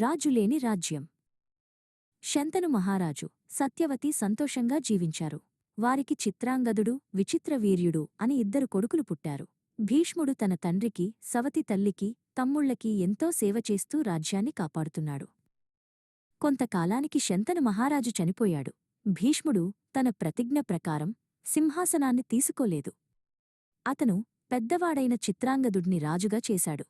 రాజులేని రాజ్యం. శంతను మహారాజు సత్యవతి సంతోషంగా జీవించారు. వారికి చిత్రాంగదుడు విచిత్రవీర్యుడు అని ఇద్దరు కొడుకులు పుట్టారు. భీష్ముడు తన తండ్రికి సవతి తల్లికి తమ్ముళ్ళకి ఎంతో సేవ చేస్తూ రాజ్యాన్ని కాపాడుతున్నాడు. కొంతకాలానికి శంతను మహారాజు చనిపోయాడు. భీష్ముడు తన ప్రతిజ్ఞ ప్రకారం సింహాసనాన్ని తీసుకోలేదు. అతను పెద్దవాడైన చిత్రాంగదుడిని రాజుగా చేశాడు.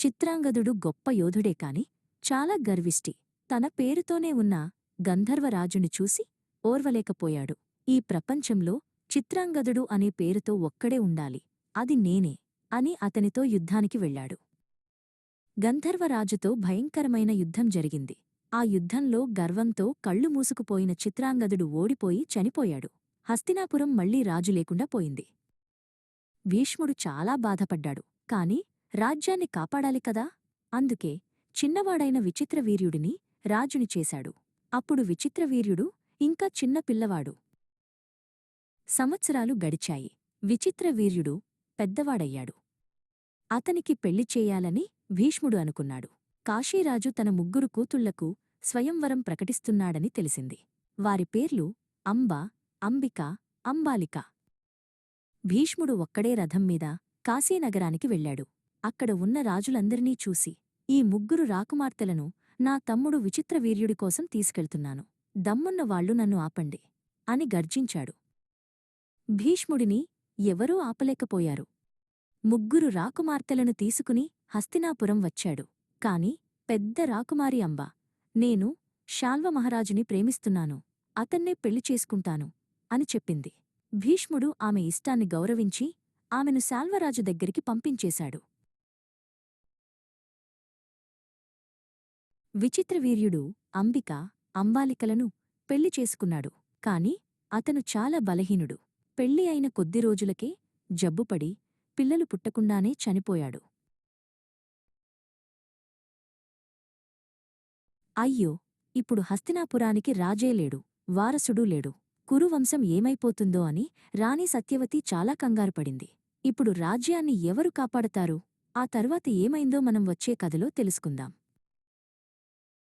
చిత్రాంగదుడు గొప్ప యోధుడే కాని చాలా గర్విష్టి. తన పేరుతోనే ఉన్న గంధర్వరాజుని చూసి ఓర్వలేకపోయాడు. ఈ ప్రపంచంలో చిత్రాంగదుడు అనే పేరుతో ఒక్కడే ఉండాలి. అది నేనే అని అతనితో యుద్ధానికి వెళ్ళాడు. గంధర్వరాజుతో భయంకరమైన యుద్ధం జరిగింది. ఆ యుద్ధంలో గర్వంతో కళ్ళు మూసుకుపోయిన చిత్రాంగదుడు ఓడిపోయి చనిపోయాడు. హస్తినాపురం మళ్ళీ రాజు లేకుండా పోయింది. భీష్ముడు చాలా బాధపడ్డాడు. కాని రాజ్యాన్ని కాపాడాలి కదా? అందుకే చిన్నవాడైన విచిత్రవీర్యుడిని రాజుని చేశాడు. అప్పుడు విచిత్రవీర్యుడు ఇంకా చిన్న పిల్లవాడు. సంవత్సరాలు గడిచాయి. విచిత్రవీర్యుడు పెద్దవాడయ్యాడు. అతనికి పెళ్ళి చేయాలని భీష్ముడు అనుకున్నాడు. కాశీరాజు తన ముగ్గురు కూతుళ్ళకు స్వయంవరం ప్రకటిస్తున్నాడని తెలిసింది. వారి పేర్లు అంబ అంబిక అంబాలిక. భీష్ముడు ఒక్కడే రథం మీద కాశీనగరానికి వెళ్ళాడు. అక్కడ ఉన్న రాజులందరినీ చూసి ఈ ముగ్గురు రాకుమార్తెలను నా తమ్ముడు విచిత్రవీర్యుడి కోసం తీసుకెళ్తున్నాను. దమ్మున్న వాళ్ళు నన్ను ఆపండి అని గర్జించాడు. భీష్ముడిని ఎవరూ ఆపలేకపోయారు. ముగ్గురు రాకుమార్తెలను తీసుకుని హస్తినాపురం వచ్చాడు. కాని పెద్ద రాకుమారి అంబ నేను శాల్వమహారాజుని ప్రేమిస్తున్నాను అతన్నే పెళ్ళి చేసుకుంటాను అని చెప్పింది. భీష్ముడు ఆమె ఇష్టాన్ని గౌరవించి ఆమెను శాల్వరాజు దగ్గరికి పంపించేశాడు. విచిత్రవీర్యుడు అంబిక అంబాలికలను పెళ్ళి చేసుకున్నాడు. కాని అతను చాలా బలహీనుడు. పెళ్ళి అయిన కొద్ది రోజులకే జబ్బుపడి పిల్లలు పుట్టకుండానే చనిపోయాడు. అయ్యో! ఇప్పుడు హస్తినాపురానికి రాజే లేడు వారసుడూ లేడు. కురువంశం ఏమైపోతుందో అని రాణి సత్యవతి చాలా కంగారుపడింది. ఇప్పుడు రాజ్యాన్ని ఎవరు కాపాడతారు? ఆ తరువాత ఏమైందో మనం వచ్చే కథలో తెలుసుకుందాం.